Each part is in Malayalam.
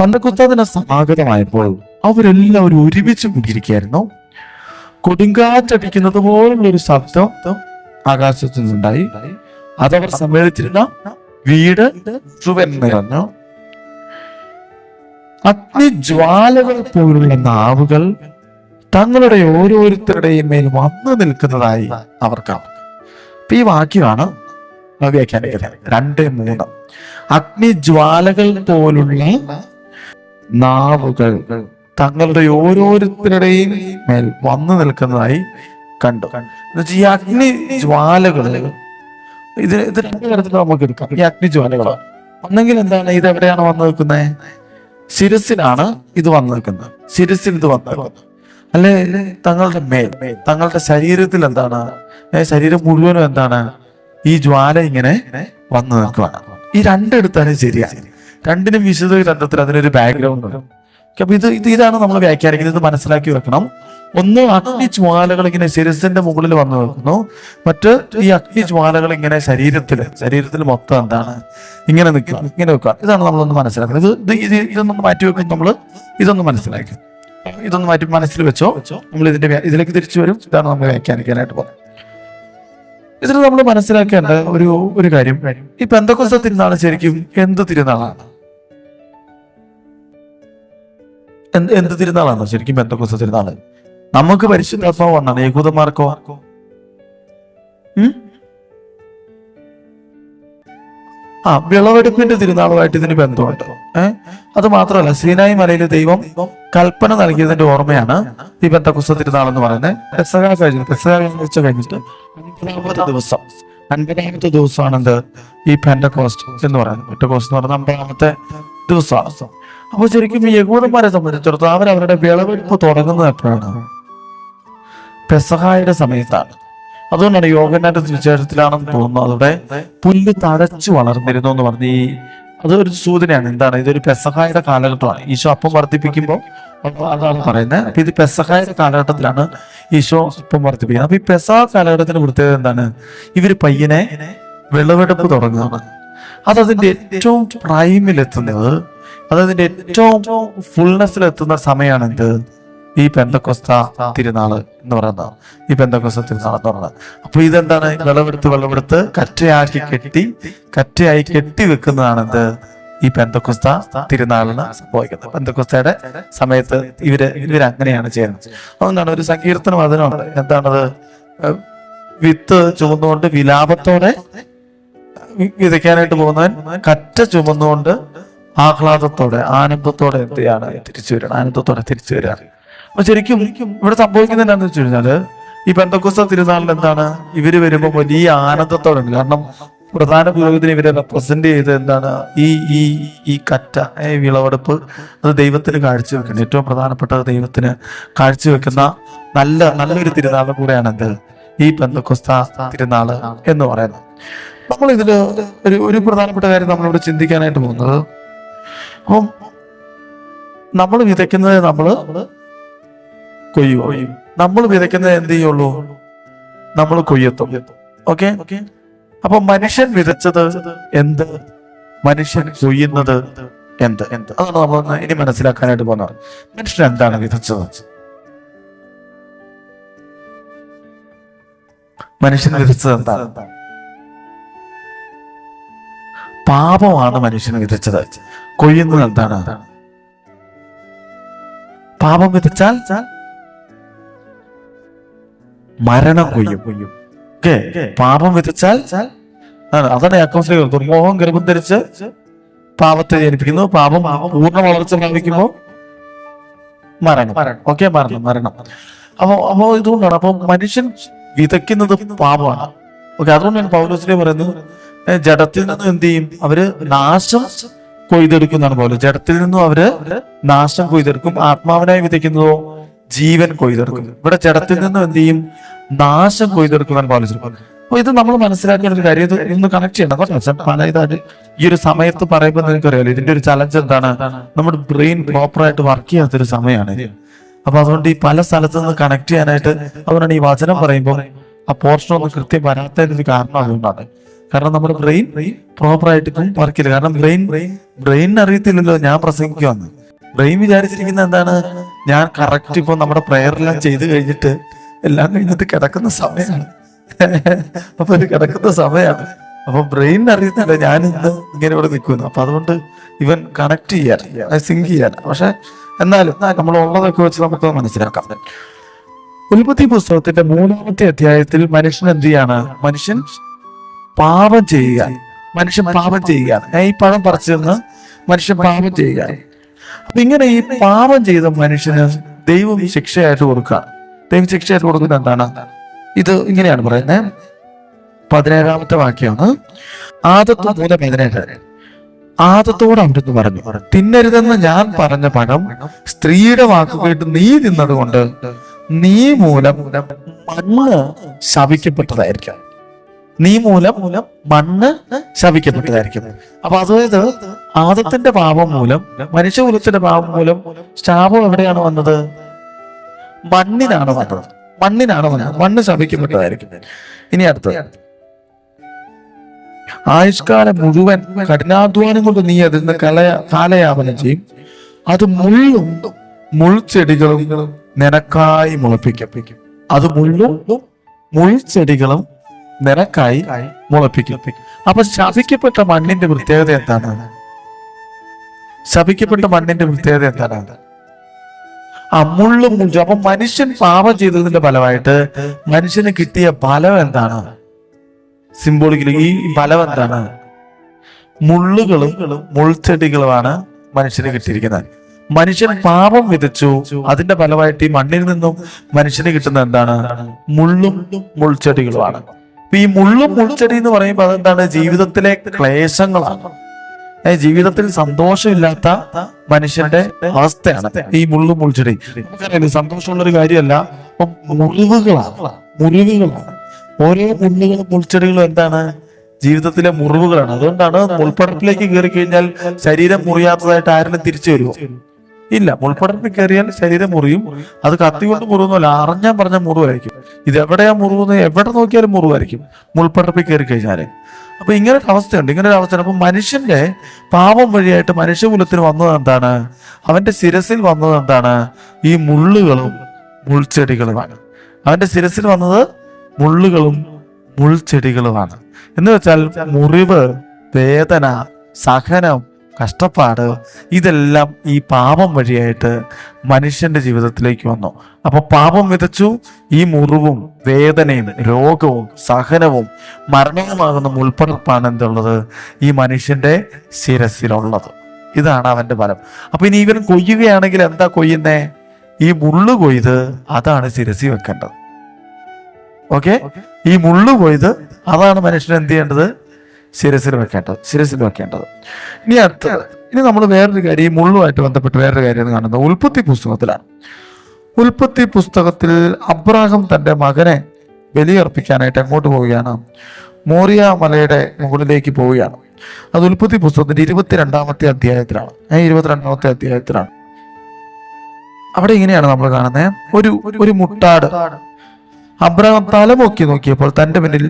പന്തക്കുസ്താദിന് സമാഗതമായപ്പോൾ അവരെല്ലാവരും ഒരുമിച്ച് കൂടിയിരിക്കുകയായിരുന്നു. കൊടുങ്കാറ്റടിക്കുന്നത് പോലുള്ള ഒരു ശബ്ദം ആകാശത്തു നിന്നുണ്ടായി. അതവർ സമ്മേളിച്ചിരുന്ന വീട് നിറഞ്ഞു അഗ്നിജ്വാലകൾ പോലുള്ള നാവുകൾ തങ്ങളുടെ ഓരോരുത്തരുടെയും മേൽ വന്നു നിൽക്കുന്നതായി അവർ അപ്പൊ ഈ വാക്യമാണ് വ്യാഖ്യാനിക്കുന്നത്. രണ്ട് മൂന്ന്. അഗ്നിജ്വാലകൾ പോലുള്ള നാവുകൾ തങ്ങളുടെ ഓരോരുത്തരുടെയും മേൽ വന്നു നിൽക്കുന്നതായി കണ്ടു. ഈ അഗ്നി ജ്വാലകൾ ഇത് ഇത് രണ്ട് തരത്തിൽ നമുക്ക് എടുക്കാം. ഈ അഗ്നി ജ്വാലകൾ ഒന്നെങ്കിൽ എന്താണ് ഇത് എവിടെയാണ് വന്നു നിൽക്കുന്നത് ശിരസിലാണ് ഇത് വന്നു നിൽക്കുന്നത്. ശിരസിൽ ഇത് വന്നു നിൽക്കുന്നത്. അല്ലെ? തങ്ങളുടെ മേൽ തങ്ങളുടെ ശരീരത്തിൽ എന്താണ്? ശരീരം മുഴുവനും എന്താണ്? ഈ ജ്വാല ഇങ്ങനെ വന്നു നിൽക്കുകയാണ് ഈ രണ്ടെടുത്താലും ശരിയാണ് രണ്ടിനും വിശുദ്ധ ഗ്രന്ഥത്തിൽ അതിനൊരു ബാക്ക്ഗ്രൗണ്ട് ഉണ്ട്. അപ്പൊ ഇത് ഇത് ഇതാണ് നമ്മൾ വ്യാഖ്യാനിക്കുന്നത്. ഇത് മനസ്സിലാക്കി വെക്കണം. ഒന്ന് അഗ്നി ജ്വാലകൾ ഇങ്ങനെ ശിരസിന്റെ മുകളിൽ വന്നു നിൽക്കുന്നു. മറ്റ് ഈ അഗ്നി ജ്വാലകൾ ഇങ്ങനെ ശരീരത്തിൽ ശരീരത്തിൽ മൊത്തം എന്താണ്? ഇങ്ങനെ നിൽക്കുക ഇങ്ങനെ വെക്കുക ഇതാണ് നമ്മളൊന്ന് മനസ്സിലാക്കുന്നത്. ഇത് ഇത് ഇത് ഇതൊന്നും മാറ്റി വെക്കും നമ്മൾ. ഇതൊന്ന് മനസ്സിലാക്കി. ഇതൊന്ന് മാറ്റി മനസ്സിൽ വെച്ചോ. നമ്മൾ ഇതിന്റെ ഇതിലേക്ക് തിരിച്ചു വരും. ഇതാണ് നമ്മൾ വ്യാഖ്യാനിക്കാനായിട്ട് പോകുന്നത്. ഇതിൽ നമ്മൾ മനസ്സിലാക്കേണ്ട ഒരു ഒരു കാര്യം. ഇപ്പൊ എന്തൊക്കെ തിരുനാൾ ശരിക്കും? എന്ത് തിരുനാളാണ്? എന്ത് എന്ത് തിരുനാളാണോ? ശരിക്കും പെന്തക്കൊസ്ത തിരുനാൾ. നമുക്ക് പരിശുദ്ധാത്മാവ് വന്നാണ്. യഹൂദന്മാർക്കോ? ആർക്കോ? ആ വിളവെടുപ്പിന്റെ തിരുനാളുമായിട്ട് ഇതിന് ബന്ധമുണ്ട്. ഏഹ് അത് മാത്രമല്ല സീനായി മലയിലെ ദൈവം കൽപ്പന നൽകിയതിന്റെ ഓർമ്മയാണ് ഈ ബന്ധക്കുസ്ത തിരുനാൾ എന്ന് പറയുന്നത്. പെസക കഴിഞ്ഞു പെസക കഴിഞ്ഞ കഴിഞ്ഞിട്ട് ദിവസം അൻപതാമത്തെ ദിവസമാണ് എന്ത് ഈ പെൻഡകോസ്റ്റ് എന്ന് പറയുന്നത്. പെൻഡകോസ്റ്റ് എന്ന് പറയുന്നത് അമ്പതാമത്തെ ദിവസമാണ്. അപ്പൊ ശരിക്കും യഹൂദന്മാരെ സംബന്ധിച്ചിടത്തോളം അവർ അവരുടെ വിളവെടുപ്പ് തുടങ്ങുന്നത് എപ്പോഴാണ്? പെസഹായുടെ സമയത്താണ്. അതുകൊണ്ടാണ് യോഗനാന്റെ സുവിശേഷത്തിലാണെന്ന് തോന്നുന്നു അതോടെ പുല്ല് തഴച്ചു വളർന്നിരുന്നു എന്ന് പറഞ്ഞ് ഈ അതൊരു സൂചനയാണ്. എന്താണ്? ഇതൊരു പെസഹായുടെ കാലഘട്ടമാണ്. ഈശോ അപ്പം വർദ്ധിപ്പിക്കുമ്പോൾ അതാണ് പറയുന്നത്. അപ്പൊ ഇത് പെസഹായുടെ കാലഘട്ടത്തിലാണ് ഈശോ അപ്പം വർദ്ധിപ്പിക്കുന്നത്. അപ്പൊ ഈ പെസഹ കാലഘട്ടത്തിന്റെ പ്രത്യേകത എന്താണ്? ഇവർ പയ്യനെ വിളവെടുപ്പ് തുടങ്ങുകയാണ്. അതതിന്റെ ഏറ്റവും പ്രൈമിൽ എത്തുന്നത് അതതിന്റെ ഏറ്റവും ഫുൾനെസ്സിൽ എത്തുന്ന സമയമാണ് എന്ത് ഈ പെന്തക്കൊസ്ത തിരുനാൾ എന്ന് പറയുന്നത്. ഈ പെന്തക്കൊസ്ത തിരുനാൾ എന്ന് പറയുന്നത്. അപ്പൊ ഇതെന്താണ്? വിളവെടുത്ത് വിളവെടുത്ത് കറ്റയാക്കി കെട്ടി കറ്റയായി കെട്ടി വെക്കുന്നതാണ് എന്ത് ഈ പെന്തക്കൊസ്ത തിരുനാളിന് സംഭവിക്കുന്നത്. പെന്തക്കൊസ്തയുടെ സമയത്ത് ഇവർ ഇവർ അങ്ങനെയാണ് ചെയ്യുന്നത്. അതുകൊണ്ടാണ് ഒരു സങ്കീർത്തനം അതിനുണ്ട് എന്താണത്? വിത്ത് ചുമന്നുകൊണ്ട് വിലാപത്തോടെ വിതയ്ക്കാനായിട്ട് പോകുന്നവൻ കറ്റ ചുമന്നുകൊണ്ട് ആഹ്ലാദത്തോടെ ആനന്ദത്തോടെ എന്ത് ചെയ്യാണ്? തിരിച്ചു വരികയാണ്. ആനന്ദത്തോടെ തിരിച്ചു വരികയാണ്. അപ്പൊ ശരിക്കും ഇവിടെ സംഭവിക്കുന്നത് എന്താണെന്ന് വെച്ച് കഴിഞ്ഞാൽ ഈ പെന്തക്കുസ്ത തിരുനാളിൽ എന്താണ്? ഇവർ വരുമ്പോൾ വലിയ ആനന്ദത്തോടെ ഉണ്ട് കാരണം പ്രധാന പുരോഗതി ഇവരെ റെപ്രസെന്റ് ചെയ്ത് എന്താണ്? ഈ ഈ ഈ കറ്റ ഈ വിളവെടുപ്പ് അത് ദൈവത്തിന് കാഴ്ചവെക്കുന്നത്. ഏറ്റവും പ്രധാനപ്പെട്ട ദൈവത്തിന് കാഴ്ചവെക്കുന്ന നല്ല നല്ലൊരു തിരുനാളും കൂടെയാണ് എന്ത്? ഈ പെന്തക്കുസ്ത തിരുനാൾ എന്ന് പറയുന്നത്. നമ്മൾ ഇതിൽ ഒരു ഒരു പ്രധാനപ്പെട്ട കാര്യം നമ്മളിവിടെ ചിന്തിക്കാനായിട്ട് പോകുന്നത് അപ്പം നമ്മൾ വിതയ്ക്കുന്നത് നമ്മൾ കൊയ്യുക. നമ്മൾ വിതയ്ക്കുന്നത് എന്ത് ചെയ്യുള്ളൂ? നമ്മൾ കൊയ്യത്തും. ഓക്കെ അപ്പൊ മനുഷ്യൻ വിതച്ചത് എന്ത്? മനുഷ്യൻ കൊയ്യുന്നത് എന്ത്? എന്ത്? അതാണ് നമ്മൾ ഇനി മനസ്സിലാക്കാനായിട്ട് പോകുന്നത്. മനുഷ്യൻ എന്താണ് വിതച്ചത്? മനുഷ്യൻ വിതച്ചത് എന്താണ്? പാപമാണ് മനുഷ്യന് വിതച്ചത് കൊയ്യുന്നത് എന്താണ്? പാപം വിതച്ചാൽ മരണം കൊയ്യും. പാപം വിതച്ചാൽ അതാണ് യാക്കോസിലെ ദുർമോഹം ഗർഭം ധരിച്ച് പാപത്തെ ജനിപ്പിക്കുന്നു. പാപം പൂർണ വളർച്ച പ്രാപിക്കുമ്പോൾ മരണം. ഓക്കെ? മരണം മരണം. അപ്പോ അപ്പോ ഇതുകൊണ്ടാണ്. അപ്പൊ മനുഷ്യൻ വിതയ്ക്കുന്നത് പാപമാണ്. ഓക്കെ? അതുകൊണ്ടാണ് പൗലോസിനെ പറയുന്നത് ജഡത്തിൽ നിന്നും എന്ത് ചെയ്യും? അവർ നാശം കൊയ്തെടുക്കുന്നതാണ് പോലെ ജഡത്തിൽ നിന്നും അവർ നാശം കൊയ്തെടുക്കും. ആത്മാവിനായി വിതയ്ക്കുന്നതോ ജീവൻ കൊയ്തെടുക്കും. ഇവിടെ ജഡത്തിൽ നിന്നും എന്ത് ചെയ്യും? നാശം കൊയ്തെടുക്കുന്നതാണ് പോലെ അപ്പൊ ഇത് നമ്മൾ മനസ്സിലാക്കേണ്ട ഒരു കാര്യം ഇത് ഇന്ന് കണക്ട് ചെയ്യണം കുറച്ച് പല ഈ ഒരു സമയത്ത് പറയുമ്പോൾ നിങ്ങൾക്ക് അറിയാലോ ഇതിന്റെ ഒരു ചലഞ്ച് എന്താണ്? നമ്മുടെ ബ്രെയിൻ പ്രോപ്പർ ആയിട്ട് വർക്ക് ചെയ്യാത്തൊരു സമയമാണ് അപ്പൊ അതുകൊണ്ട് ഈ പല സ്ഥലത്തു നിന്ന് കണക്ട് ചെയ്യാനായിട്ട് അതുകൊണ്ടാണ് ഈ വചനം പറയുമ്പോൾ ആ പോർഷൻ ഒന്നും കൃത്യം വരാത്തതിന് കാരണം അതുകൊണ്ടാണ് കാരണം നമ്മുടെ ബ്രെയിൻ പ്രോപ്പറായിട്ട് ഇപ്പം വർക്ക് ചെയ്യില്ല. കാരണം ബ്രെയിൻ ബ്രെയിൻ അറിയത്തില്ലല്ലോ ഞാൻ പ്രസംഗിക്കുവാന്ന്. ബ്രെയിൻ വിചാരിച്ചിരിക്കുന്ന എന്താണ്? ഞാൻ കറക്റ്റ് ഇപ്പൊ നമ്മുടെ പ്രെയർ എല്ലാം ചെയ്ത് കഴിഞ്ഞിട്ട് എല്ലാം കഴിഞ്ഞിട്ട് കിടക്കുന്ന സമയമാണ് അപ്പൊ ഒരു കിടക്കുന്ന സമയമാണ് അപ്പൊ ബ്രെയിൻ അറിയത്തില്ല ഞാൻ ഇന്ന് ഇങ്ങനെ ഇവിടെ നിൽക്കുന്നു. അപ്പൊ അതുകൊണ്ട് ഇവൻ കണക്ട് ചെയ്യാൻ സിങ്ക് ചെയ്യാൻ. പക്ഷെ എന്നാലും നമ്മൾ ഉള്ളതൊക്കെ വെച്ച് നമുക്ക് മനസ്സിലാക്കാം. ഉൽപ്പത്തി പുസ്തകത്തിന്റെ മൂന്നാമത്തെ അധ്യായത്തിൽ മനുഷ്യൻ എന്ത് ചെയ്യാണ്? മനുഷ്യൻ പാപം ചെയ്യുക. മനുഷ്യൻ പാപം ചെയ്യുകയാണ്. ഞാൻ ഈ പഴം പറിച്ചു നിന്ന് മനുഷ്യൻ പാപം ചെയ്യുകയാണ്. അപ്പൊ ഇങ്ങനെ ഈ പാപം ചെയ്ത മനുഷ്യന് ദൈവം ശിക്ഷയായിട്ട് കൊടുക്കുക. ദൈവം ശിക്ഷയായിട്ട് കൊടുക്കുന്നത് എന്താണ്? ഇത് ഇങ്ങനെയാണ് പറയുന്നത്. പതിനേഴാമത്തെ വാക്യമാണ്. ആദത്ത് മൂന്ന് പതിനേഴ്. ആദത്തോട് അവിടുന്ന് പറഞ്ഞു തിന്നരുതെന്ന് ഞാൻ പറഞ്ഞ പഴം സ്ത്രീയുടെ വാക്ക് കേട്ട് നീ തിന്നത് കൊണ്ട് നീ മൂലം മണ്ണ് ശപിക്കപ്പെട്ടതായിരിക്കും നീ മൂലം മൂലം മണ്ണ് ശപിക്കപ്പെട്ടതായിരിക്കും അപ്പൊ അതായത് ആദത്തിന്റെ പാപം മൂലം മനുഷ്യകുലത്തിന്റെ പാപം മൂലം ശാപം എവിടെയാണ് വന്നത്? മണ്ണിനാണ് വന്നത്. മണ്ണിനാണ് വന്നത്. മണ്ണ് ശപിക്കപ്പെട്ടതായിരിക്കും ഇനി അടുത്തത് ആയുഷ്കാലം മുഴുവൻ കഠിനാധ്വാനം കൊണ്ട് നീ അതിൽ നിന്ന് കലയ കാലയാപനം ചെയ്യും. അത് മുള്ളും മുൾച്ചെടികളും നിനക്കായി മുളപ്പിക്കപ്പിക്കും അത് മുള്ളും മുൾച്ചെടികളും നിനക്കായി മുളപ്പിക്കും. അപ്പൊ ശപിക്കപ്പെട്ട മണ്ണിന്റെ പ്രത്യേകത എന്താണ്? ശപിക്കപ്പെട്ട മണ്ണിന്റെ പ്രത്യേകത എന്താണ്? ആ മുള്ളും അപ്പൊ മനുഷ്യൻ പാപം ചെയ്തതിന്റെ ഫലമായിട്ട് മനുഷ്യന് കിട്ടിയ ഫലം എന്താണ്? സിംബോളിക്കലി ഈ ഫലം എന്താണ്? മുള്ളുകളും മുൾച്ചെടികളുമാണ് മനുഷ്യന് കിട്ടിയിരിക്കുന്നത്. മനുഷ്യൻ പാപം വിതച്ചു. അതിന്റെ ഫലമായിട്ട് ഈ മണ്ണിൽ നിന്നും മനുഷ്യന് കിട്ടുന്ന എന്താണ്? മുള്ളും മുൾച്ചെടികളുമാണ്. അപ്പൊ ഈ മുള്ളും മുൾച്ചെടി എന്ന് പറയുമ്പോൾ അതെന്താണ്? ജീവിതത്തിലെ ക്ലേശങ്ങളാണ്. ജീവിതത്തിൽ സന്തോഷമില്ലാത്ത മനുഷ്യന്റെ അവസ്ഥയാണ് ഈ മുള്ളും മുൾച്ചെടി. നമുക്കറിയാം സന്തോഷമുള്ള ഒരു കാര്യമല്ല അപ്പം മുറിവുകളാണ്. മുറിവുകളാണ്. ഓരോ മുള്ളുകളും മുൾച്ചെടികളും എന്താണ്? ജീവിതത്തിലെ മുറിവുകളാണ്. അതുകൊണ്ടാണ് മുൾപ്പടപ്പിലേക്ക് കയറി കഴിഞ്ഞാൽ ശരീരം മുറിയാത്തതായിട്ട് ആരെങ്കിലും തിരിച്ചു വരുമോ? ഇല്ല മുൾപ്പടപ്പിൽ കയറിയാൽ ശരീരം മുറിയും. അത് കത്തി കൊണ്ട് മുറിവൊന്നുമല്ല അറിഞ്ഞാൻ പറഞ്ഞ മുറിവായിരിക്കും ഇത് എവിടെയാ മുറിവെന്ന് എവിടെ നോക്കിയാലും മുറിവായിരിക്കും മുൾപ്പടപ്പിൽ കയറി കഴിഞ്ഞാൽ. അപ്പൊ ഇങ്ങനെ ഒരു അവസ്ഥയുണ്ട്. ഇങ്ങനെ ഒരു അവസ്ഥയാണ് അപ്പൊ മനുഷ്യന്റെ പാപം വഴിയായിട്ട് മനുഷ്യകുലത്തിന് വന്നത് എന്താണ്? അവന്റെ ശിരസിൽ വന്നത് എന്താണ്? ഈ മുള്ളുകളും മുൾച്ചെടികളുമാണ്. അവന്റെ ശിരസിൽ വന്നത് മുള്ളുകളും മുൾച്ചെടികളുമാണ്. എന്ന് വെച്ചാൽ മുറിവ് വേദന സഹനം കഷ്ടപ്പാട് ഇതെല്ലാം ഈ പാപം വഴിയായിട്ട് മനുഷ്യന്റെ ജീവിതത്തിലേക്ക് വന്നു. അപ്പൊ പാപം വിതച്ചു ഈ മുറിവും വേദനയും രോഗവും സഹനവും മരണവുമാകുന്ന മുൾപ്പടർപ്പാണ് എന്തുള്ളത്? ഈ മനുഷ്യന്റെ ശിരസിലുള്ളത് ഇതാണ് അവന്റെ ഫലം. അപ്പൊ ഇനി ഇവൻ കൊയ്യുകയാണെങ്കിൽ എന്താ കൊയ്യുന്നേ? ഈ മുള്ളു കൊയ്ത് അതാണ് ശിരസി വെക്കേണ്ടത്. ഓക്കെ. ഈ മുള്ളു കൊയ്ത് അതാണ് മനുഷ്യൻ എന്ത് ചെയ്യേണ്ടത്? ശിരസിൽ വെക്കേണ്ടത് ശിരസിൽ വെക്കേണ്ടത് ഇനി അടുത്തത് ഇനി നമ്മൾ വേറൊരു കാര്യം ഈ മുള്ളുമായിട്ട് ബന്ധപ്പെട്ട് വേറൊരു കാര്യം കാണുന്നത്. ഉൽപ്പത്തി പുസ്തകത്തിലാണ്. ഉൽപ്പത്തി പുസ്തകത്തിൽ അബ്രാഹം തന്റെ മകനെ ബലിയർപ്പിക്കാനായിട്ട് എങ്ങോട്ട് പോവുകയാണ്? മോറിയ മലയുടെ മുകളിലേക്ക് പോവുകയാണ്. അത് ഉൽപ്പത്തി പുസ്തകത്തിന്റെ ഇരുപത്തിരണ്ടാമത്തെ അധ്യായത്തിലാണ്. ഏ ഇരുപത്തിരണ്ടാമത്തെ അധ്യായത്തിലാണ്. അവിടെ ഇങ്ങനെയാണ് നമ്മൾ കാണുന്നത്. ഒരു ഒരു മുട്ടാട്. അബ്രഹാം തലമൊക്കി നോക്കിയപ്പോൾ തന്റെ മുന്നിൽ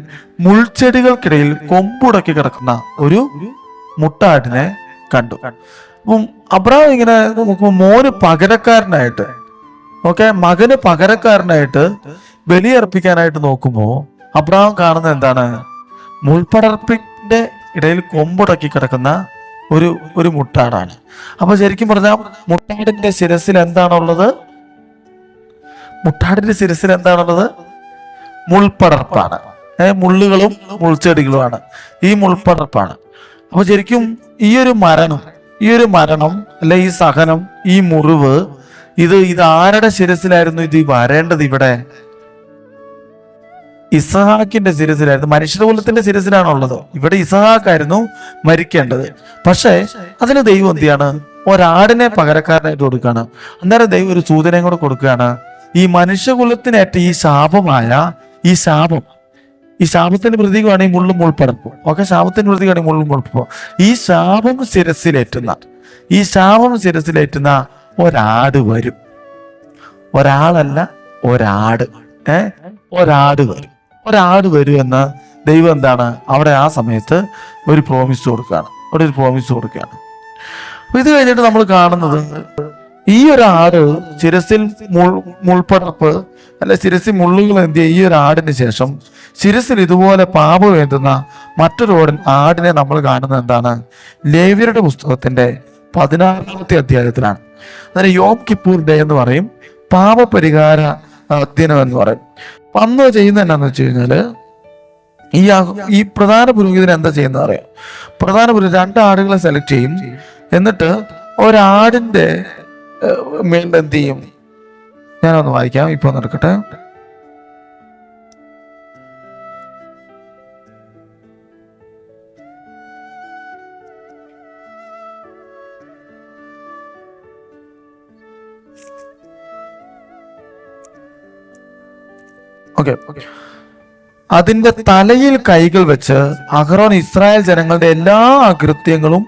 മുൾച്ചെടികൾക്കിടയിൽ കൊമ്പുടക്കി കിടക്കുന്ന ഒരു മുട്ടാടിനെ കണ്ടു. അപ്പം അബ്രഹാം ഇങ്ങനെ നോക്കുമ്പോൾ മോന് പകരക്കാരനായിട്ട് ഓക്കെ മകന് പകരക്കാരനായിട്ട് ബലിയർപ്പിക്കാനായിട്ട് നോക്കുമ്പോൾ അബ്രഹാം കാണുന്ന എന്താണ്? മുൾപ്പടർപ്പിന്റെ ഇടയിൽ കൊമ്പുടക്കി കിടക്കുന്ന ഒരു ഒരു മുട്ടാടാണ്. അപ്പൊ ശരിക്കും പറഞ്ഞാൽ മുട്ടാടിന്റെ ശിരസിൽ എന്താണുള്ളത്? മുട്ടാടിന്റെ ശിരസിൽ എന്താണുള്ളത്? മുൾപ്പടർപ്പാണ്. മുള്ളുകളും മുൾച്ചെടികളുമാണ്. ഈ മുൾപ്പടർപ്പാണ്. അപ്പൊ ശരിക്കും ഈ ഒരു മരണം ഈ ഒരു മരണം അല്ലെ ഈ സഹനം ഈ മുറിവ് ഇത് ഇത് ആരുടെ ശിരസിലായിരുന്നു? ഇത് വരേണ്ടത് ഇവിടെ? ഇസഹാക്കിന്റെ ശിരസിലായിരുന്നു. മനുഷ്യകുലത്തിന്റെ ശിരസിലാണുള്ളത്. ഇവിടെ ഇസഹാക്കായിരുന്നു മരിക്കേണ്ടത്. പക്ഷേ അതിന് ദൈവം എന്ത് ചെയ്യാണ്? ഒരാടിനെ പകരക്കാരനായിട്ട് കൊടുക്കുകയാണ്. അന്നേരം ദൈവം ഒരു സൂചനയും കൂടെ കൊടുക്കുകയാണ്. ഈ മനുഷ്യകുലത്തിനേറ്റ ഈ ശാപമായ ഈ ശാപം. ഈ ശാപത്തിന്റെ പ്രതീകമാണ് ഈ മുള്ളും മുൾപ്പടപ്പ് ഒക്കെ ശാപത്തിന്റെ പ്രതീകമാണ് ഈ മുള്ളും മുൾപ്പും ഈ ശാപം ശിരസിലേറ്റുന്ന ഈ ശാപം ശിരസിലേറ്റുന്ന ഒരാട് വരും. ഒരാളല്ല ഒരാട്. ഏ? ഒരാട് വരും. ഒരാട് വരും എന്ന് ദൈവം എന്താണ്? അവിടെ ആ സമയത്ത് ഒരു പ്രോമിസ് കൊടുക്കുകയാണ്. അവിടെ ഒരു പ്രോമിസ് കൊടുക്കുകയാണ്. ഇത് കഴിഞ്ഞിട്ട് നമ്മൾ കാണുന്നത് ഈ ഒരു ആട് ശിരസിൽ മുൾ മുൾപ്പടർപ്പ് അല്ല ശിരസിൽ മുള്ളുകൾ എന്തിയ ഈ ഒരു ആടിന് ശേഷം ശിരസിൽ ഇതുപോലെ പാപ വേണ്ടുന്ന മറ്റൊരു ആടിനെ നമ്മൾ കാണുന്നത് എന്താണ്? ലേവ്യരുടെ പുസ്തകത്തിന്റെ പതിനാറാമത്തെ അധ്യായത്തിലാണ്. അതായത് യോം കിപ്പൂർ ഡേ എന്ന് പറയും പാപപരിഹാര പരിഹാര ദിനം എന്ന് പറയും. അന്ന് ചെയ്യുന്നത് എന്നാന്ന് വെച്ച് കഴിഞ്ഞാൽ ഈ ഈ പ്രധാന പുരോഹിതൻ എന്താ ചെയ്യുന്നത് അറിയാം? പ്രധാന പുരോഹിതൻ രണ്ട് ആടുകളെ സെലക്ട് ചെയ്യും. എന്നിട്ട് ഒരാടിന്റെ മേളിൽ എന്ത് ചെയ്യും? ഞാനൊന്ന് വായിക്കാം. ഇപ്പൊ നടക്കട്ടെ അതിന്റെ തലയിൽ കൈകൾ വെച്ച് അഹ്റോൻ ഇസ്രായേൽ ജനങ്ങളുടെ എല്ലാ അകൃത്യങ്ങളും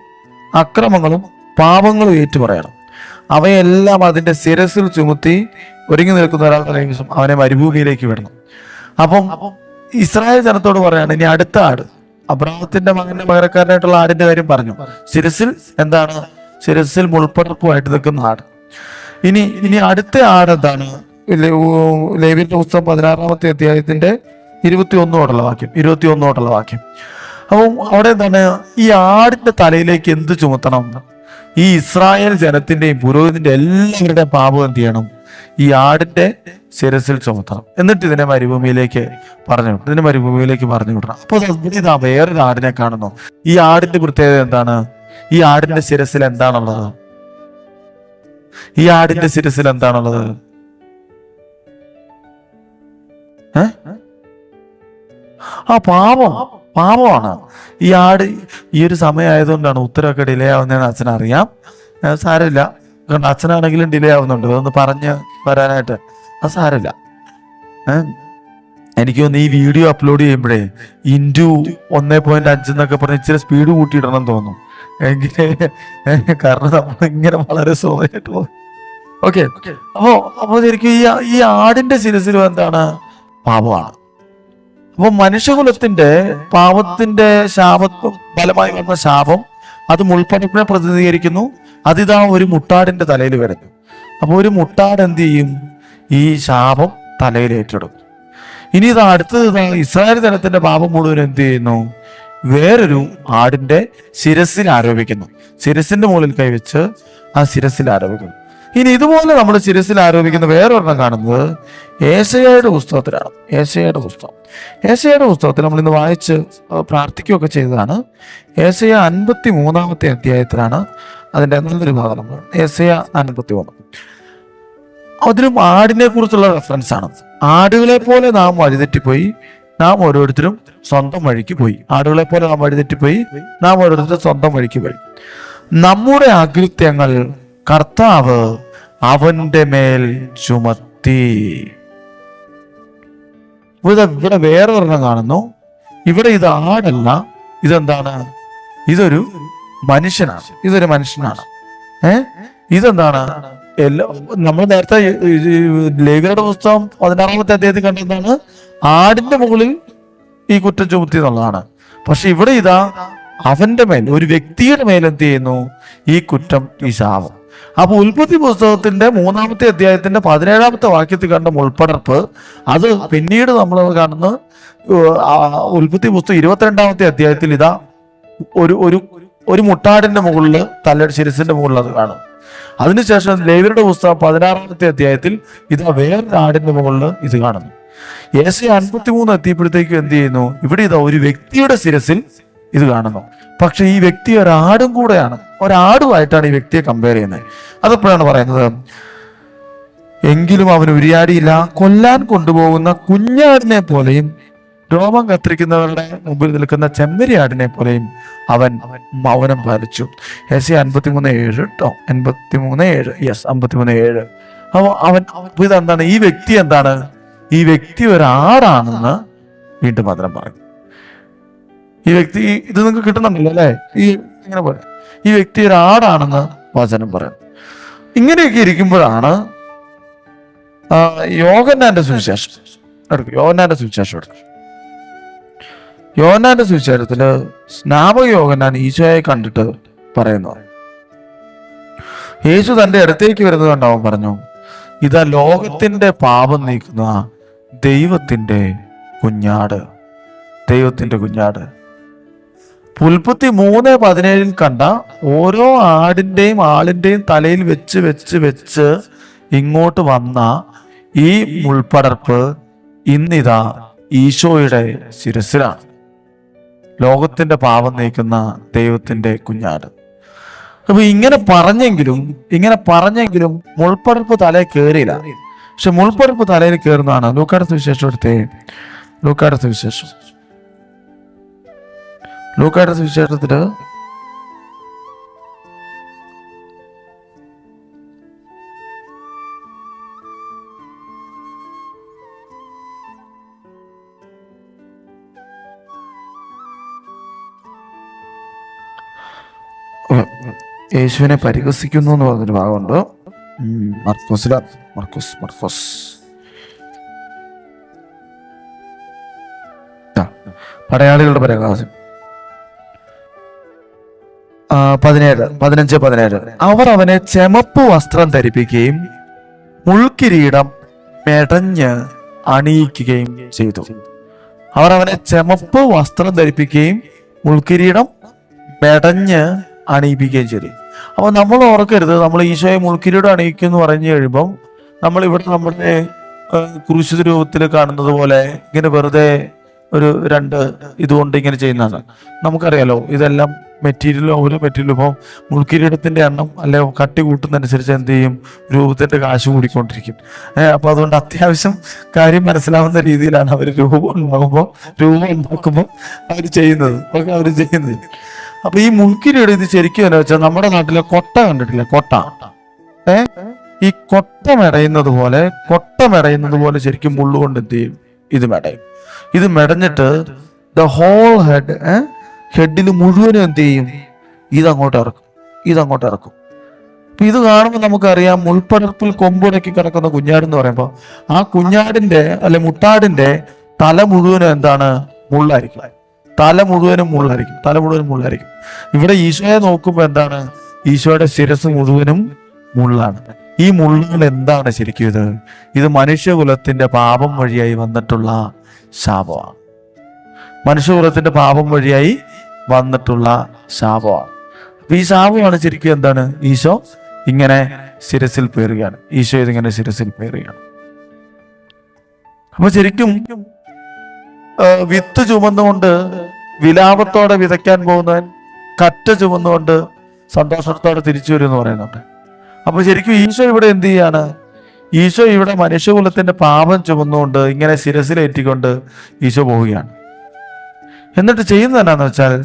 അക്രമങ്ങളും പാപങ്ങളും ഏറ്റുപറയണം അവയെല്ലാം അതിന്റെ ശിരസിൽ ചുമത്തി ഒരുങ്ങി നിൽക്കുന്ന ഒരാളുടെ കൈവശം അവനെ മരുഭൂമിയിലേക്ക് വിടണം. അപ്പം ഇസ്രായേൽ ജനത്തോട് പറയാണ് ഇനി അടുത്ത ആട്. അബ്രാഹത്തിന്റെ മകന്റെ പകരക്കാരനായിട്ടുള്ള ആടിന്റെ കാര്യം പറഞ്ഞു. ശിരസിൽ എന്താണ്? ശിരസിൽ മുൾപ്പടർപ്പുമായിട്ട് നിൽക്കുന്ന ആട്. ഇനി ഇനി അടുത്ത ആട് എന്താണ്? ലേവിന്റെ പുസ്തകം പതിനാറാമത്തെ അധ്യായത്തിന്റെ ഇരുപത്തി ഒന്നോടുള്ള വാക്യം ഇരുപത്തി ഒന്നോടുള്ള വാക്യം. അപ്പം അവിടെ എന്താണ്? ഈ ആടിന്റെ തലയിലേക്ക് എന്ത് ചുമത്തണം? ഈ ഇസ്രായേൽ ജനത്തിന്റെയും പുരോഹിതന്റെ എല്ലാവരുടെയും പാപം എന്ത് ചെയ്യണം? ഈ ആടിന്റെ ശിരസിൽ ചുമത്തണം. എന്നിട്ട് ഇതിനെ മരുഭൂമിയിലേക്ക് പറഞ്ഞു വിടണം. ഇതിനെ മരുഭൂമിയിലേക്ക് പറഞ്ഞു വിടണം. അപ്പൊ ഇവിടെ ഇതാ വേറൊരു ആടിനെ കാണുന്നു. ഈ ആടിന്റെ പ്രത്യേകത എന്താണ്? ഈ ആടിന്റെ ശിരസിൽ എന്താണുള്ളത്? ഈ ആടിന്റെ ശിരസിൽ എന്താണുള്ളത്? ആ പാപം. പാപമാണ് ഈ ആട് ഈ ഒരു സമയമായതുകൊണ്ടാണ് ഉത്തരവൊക്കെ ഡിലേ ആവുന്നതെന്ന് അച്ഛൻ അറിയാം. സാരമില്ല. കാരണം അച്ഛനാണെങ്കിലും ഡിലേ ആവുന്നുണ്ട്. അതൊന്ന് പറഞ്ഞ് വരാനായിട്ട് അത് സാരമില്ല. എനിക്ക് തോന്നുന്നു ഈ വീഡിയോ അപ്ലോഡ് ചെയ്യുമ്പോഴേ ഇന്റു ഒന്നേ പോയിന്റ് അഞ്ച് എന്നൊക്കെ പറഞ്ഞ് ഇച്ചിരി സ്പീഡ് കൂട്ടിയിടണം എന്ന് തോന്നും എങ്കിലേ കാരണം നമ്മൾ ഇങ്ങനെ വളരെ സ്ലോ ആയിട്ട് പോകും. ഓക്കെ അപ്പോ അപ്പോ ശരിക്കും ഈ ഈ ആടിന്റെ ശിരസിലും എന്താണ്? പാപമാണ് അപ്പൊ മനുഷ്യകുലത്തിന്റെ പാപത്തിന്റെ ശാപത്വം ഫലമായി വന്ന ശാപം അത് മുൾപ്പടപ്പിനെ പ്രതിനിധീകരിക്കുന്നു. അതിതാ ഒരു മുട്ടാടിന്റെ തലയിൽ വരുന്നു. അപ്പോൾ ഒരു മുട്ടാട് എന്ത് ചെയ്യും? ഈ ശാപം തലയിൽ ഏറ്റെടുക്കും. ഇനി ഇത് അടുത്തത് ഇസ്രായേൽ ജനത്തിന്റെ പാപം മുഴുവൻ എന്ത് ചെയ്യുന്നു? വേറൊരു ആടിന്റെ ശിരസിൽ ആരോപിക്കുന്നു. ശിരസിന്റെ മുകളിൽ കൈവച്ച് ആ ശിരസിൽ ആരോപിക്കുന്നു. ഇനി ഇതുപോലെ നമ്മൾ ശിരസിൽ ആരോപിക്കുന്ന വേറൊരെണ്ണം കാണുന്നത് ഏശയുടെ പുസ്തകത്തിലാണ്. ഏശയുടെ പുസ്തകം. ഏശയുടെ പുസ്തകത്തിൽ നമ്മൾ ഇന്ന് വായിച്ച് പ്രാർത്ഥിക്കുകയൊക്കെ ചെയ്തതാണ്. ഏശയ അൻപത്തി മൂന്നാമത്തെ അധ്യായത്തിലാണ് അതിന്റെ നല്ലൊരു ഭാഗം നമ്മൾ ഏശയ അൻപത്തി മൂന്ന് അതിലും ആടിനെ കുറിച്ചുള്ള റെഫറൻസ് ആണ് ആടുകളെ പോലെ നാം വഴിതെറ്റിപ്പോയി നാം ഓരോരുത്തരും സ്വന്തം വഴിക്ക് പോയി. ആടുകളെ പോലെ നാം വഴിതെറ്റിപ്പോയി നാം ഓരോരുത്തരും സ്വന്തം വഴിക്ക് പോയി. നമ്മുടെ അകൃത്യങ്ങൾ കർത്താവ് അവന്റെ മേൽ ചുമത്തി. ഇവിടെ ഇവിടെ വേറെ ഒരെണ്ണം കാണുന്നു. ഇവിടെ ഇത് ആടല്ല ഇതെന്താണ്? ഇതൊരു മനുഷ്യനാണ് ഇതൊരു മനുഷ്യനാണ്. ഏ? ഇതെന്താണ്? എല്ലാ നമ്മൾ നേരത്തെ ലേഖയുടെ പുസ്തകം പതിനാറാമത്തെ അദ്ദേഹത്തിൽ കണ്ടെന്താണ് ആടിന്റെ മുകളിൽ ഈ കുറ്റം ചുമത്തി എന്നുള്ളതാണ്. പക്ഷെ ഇവിടെ ഇതാ അവന്റെ മേൽ ഒരു വ്യക്തിയുടെ മേൽ എന്ത് ചെയ്യുന്നു? ഈ കുറ്റം ഈ ശാപം അപ്പൊ ഉൽപ്പത്തി പുസ്തകത്തിന്റെ മൂന്നാമത്തെ അധ്യായത്തിന്റെ പതിനേഴാമത്തെ വാക്യത്തിൽ കണ്ട മുൾപ്പടർപ്പ് അത് പിന്നീട് നമ്മൾ കാണുന്ന ഉൽപ്പത്തി പുസ്തകം ഇരുപത്തിരണ്ടാമത്തെ അധ്യായത്തിൽ ഇതാ ഒരു ഒരു ഒരു മുട്ടാടിന്റെ മുകളിൽ തലയുടെ ശിരസിന്റെ മുകളിൽ അത് കാണും. അതിനുശേഷം ലേവിയുടെ പുസ്തകം പതിനാറാമത്തെ അധ്യായത്തിൽ ഇതാ വേറെ ആടിന്റെ മുകളിൽ ഇത് കാണുന്നു. ഏശ അൻപത്തി മൂന്ന് എത്തിയപ്പോഴത്തേക്കും എന്ത് ചെയ്യുന്നു? ഇവിടെ ഇതാ ഒരു വ്യക്തിയുടെ ശിരസിൽ ഇത് കാണുന്നു. പക്ഷെ ഈ വ്യക്തി ഒരാടും കൂടെയാണ്. ഒരാടുമായിട്ടാണ് ഈ വ്യക്തിയെ കമ്പയർ ചെയ്യുന്നത്. അതെപ്പോഴാണ് പറയുന്നത്? എങ്കിലും അവൻ ഉരിയാടിയില്ല. കൊല്ലാൻ കൊണ്ടുപോകുന്ന കുഞ്ഞാടിനെ പോലെയും രോമം കത്തിരിക്കുന്നവരുടെ മുമ്പിൽ നിൽക്കുന്ന ചെമ്മരിയാടിനെ പോലെയും അവൻ മൗനം പാലിച്ചു. എസ് സി അൻപത്തിമൂന്ന് ഏഴ് കേട്ടോ എൺപത്തിമൂന്ന് ഏഴ്. യെസ് അമ്പത്തിമൂന്ന് ഏഴ്. അപ്പൊ അവൻ ഇതെന്താണ്? ഈ വ്യക്തി എന്താണ്? ഈ വ്യക്തി ഒരാടാണെന്ന് വീണ്ടും മധുരം പറഞ്ഞു ഈ വ്യക്തി ഇത് നിങ്ങൾക്ക് കിട്ടുന്നുണ്ടല്ലോ അല്ലേ? ഈ ഇങ്ങനെ പോലെ. ഈ വ്യക്തി ഒരാടാണെന്ന് വചനം പറയുന്നു. ഇങ്ങനെയൊക്കെ ഇരിക്കുമ്പോഴാണ് യോഗന്നാന്റെ സുവിശേഷം. എടുക്കും യോഗന്നാന്റെ സുവിശേഷം എടുക്കും. യോഹന്നാന്റെ സുവിശേഷത്തിൽ സ്നാപക യോഹന്നാൻ ഈശോയെ കണ്ടിട്ട് പറയുന്നു. യേശു തന്റെ അടുത്തേക്ക് വരുന്നത് കൊണ്ടാവും പറഞ്ഞു ഇതാ ലോകത്തിന്റെ പാപം നീക്കുന്ന ദൈവത്തിന്റെ കുഞ്ഞാട് ദൈവത്തിന്റെ കുഞ്ഞാട്. പുൽപ്പത്തി മൂന്ന് പതിനേഴിൽ കണ്ട ഓരോ ആടിന്റെയും ആളിന്റെയും തലയിൽ വെച്ച് വെച്ച് വെച്ച് ഇങ്ങോട്ട് വന്ന ഈ മുൾപ്പടർപ്പ് ഇന്നിതാ ഈശോയുടെ ശിരസിലാണ് ലോകത്തിന്റെ പാപം നീക്കുന്ന ദൈവത്തിന്റെ കുഞ്ഞാട്. അപ്പൊ ഇങ്ങനെ പറഞ്ഞെങ്കിലും ഇങ്ങനെ പറഞ്ഞെങ്കിലും മുൾപ്പടർപ്പ് തലയിൽ കയറിയില്ല പക്ഷെ മുൾപ്പടർപ്പ് തലയിൽ കയറുന്നതാണ് ലൂക്കാട് സുവിശേഷം എടുത്തേ. ലൂക്കാട് സുവിശേഷം. ലൂക്കാട് സുവിശേഷത്തിൽ യേശുവിനെ പരിഹസിക്കുന്നു എന്ന് പറഞ്ഞൊരു ഭാഗമുണ്ട്. ഉം, മർക്കോസില. മർക്കോസ് മർക്കോസ്. ആ, പടയാളികളുടെ പരിഹാസം. പതിനേഴ് പതിനഞ്ച് പതിനേഴ്. അവർ അവനെ ചെമപ്പ് വസ്ത്രം ധരിപ്പിക്കുകയും മുൾക്കിരീടം മെടഞ്ഞ് അണിയിക്കുകയും ചെയ്തു. അവർ അവനെ ചെമപ്പ് വസ്ത്രം ധരിപ്പിക്കുകയും മുൾക്കിരീടം മെടഞ്ഞ് അണിയിപ്പിക്കുകയും ചെയ്തു. അപ്പൊ നമ്മൾ ഓർക്കരുത് നമ്മൾ ഈശോയെ മുൾക്കിരീടം അണിയിക്കും എന്ന് പറഞ്ഞു കഴിയുമ്പം നമ്മൾ ഇവിടെ നമ്മുടെ കുരിശു രൂപത്തിൽ കാണുന്നത് പോലെ ഇങ്ങനെ വെറുതെ ഒരു രണ്ട് ഇതുകൊണ്ട് ഇങ്ങനെ ചെയ്യുന്നതാണ്. നമുക്കറിയാലോ ഇതെല്ലാം മെറ്റീരിയൽ ഓരോ മെറ്റീരിയൽ ഇപ്പോൾ മുൾക്കിരീടത്തിന്റെ എണ്ണം അല്ലെ കട്ടി കൂട്ടുന്നതനുസരിച്ച് എന്ത് ചെയ്യും? രൂപത്തിന്റെ കാശ് കൂടിക്കൊണ്ടിരിക്കും. ഏഹ് അപ്പൊ അതുകൊണ്ട് അത്യാവശ്യം കാര്യം മനസ്സിലാവുന്ന രീതിയിലാണ് അവർ രൂപം ഉണ്ടാകുമ്പോൾ രൂപം ഉണ്ടാക്കുമ്പോൾ അവർ ചെയ്യുന്നത്. ഒക്കെ അവർ ചെയ്യുന്നത്. അപ്പൊ ഈ മുൾക്കിരീട് ഇത് ശരിക്കും എന്ന് വെച്ചാൽ നമ്മുടെ നാട്ടിലെ കൊട്ട കണ്ടിട്ടില്ല? കൊട്ട. ഏ? ഈ കൊട്ട മെടയുന്നത് പോലെ കൊട്ട മെടയുന്നത് പോലെ ശരിക്കും മുള്ളുകൊണ്ട് എന്ത് ചെയ്യും? ഇത് മെടയും. ഇത് മെടഞ്ഞിട്ട് ദ ഹോൾ ഹെഡ് ഹെഡിൽ മുഴുവനും എന്ത് ചെയ്യും? ഇതങ്ങോട്ട് ഇറക്കും. ഇതങ്ങോട്ട് ഇറക്കും. അപ്പൊ ഇത് കാണുമ്പോൾ നമുക്കറിയാം മുൾപ്പടർപ്പിൽ കൊമ്പുടക്കി കിടക്കുന്ന കുഞ്ഞാടെന്ന് പറയുമ്പോൾ ആ കുഞ്ഞാടിന്റെ അല്ലെ മുട്ടാടിന്റെ തല മുഴുവനും എന്താണ്? മുള്ളായിരിക്കും. തല മുഴുവനും മുള്ളായിരിക്കും. തല മുഴുവനും മുള്ളായിരിക്കും. ഇവിടെ ഈശോയെ നോക്കുമ്പോൾ എന്താണ്? ഈശോയുടെ ശിരസ് മുഴുവനും മുള്ളാണ്. ഈ മുള്ളുകൾ എന്താണ് ശരിക്കും ഇത്? ഇത് മനുഷ്യകുലത്തിന്റെ പാപം വഴിയായി വന്നിട്ടുള്ള ശാപമാണ്. മനുഷ്യകുലത്തിന്റെ പാപം വഴിയായി വന്നിട്ടുള്ള ശാപമാണ്. അപ്പൊ ഈ ശാപമാണ് ശരിക്കും എന്താണ്? ഈശോ ഇങ്ങനെ ശിരസിൽ പേറുകയാണ്. ഈശോ ഇതിങ്ങനെ ശിരസിൽ പേറുകയാണ്. അപ്പൊ ശരിക്കും വിത്ത് ചുമന്നുകൊണ്ട് വിലാപത്തോടെ വിതയ്ക്കാൻ പോകുന്നവൻ കറ്റ ചുമന്നുകൊണ്ട് സന്തോഷത്തോടെ തിരിച്ചു വരും എന്ന് പറയുന്നുണ്ട്. അപ്പൊ ശരിക്കും ഈശോ ഇവിടെ എന്ത് ചെയ്യാണ്? ഈശോ ഇവിടെ മനുഷ്യകുലത്തിന്റെ പാപം ചുമന്നുകൊണ്ട് ഇങ്ങനെ ശിരസിലേറ്റിക്കൊണ്ട് ഈശോ പോവുകയാണ്. എന്നിട്ട് ചെയ്യുന്നത് വെച്ചാൽ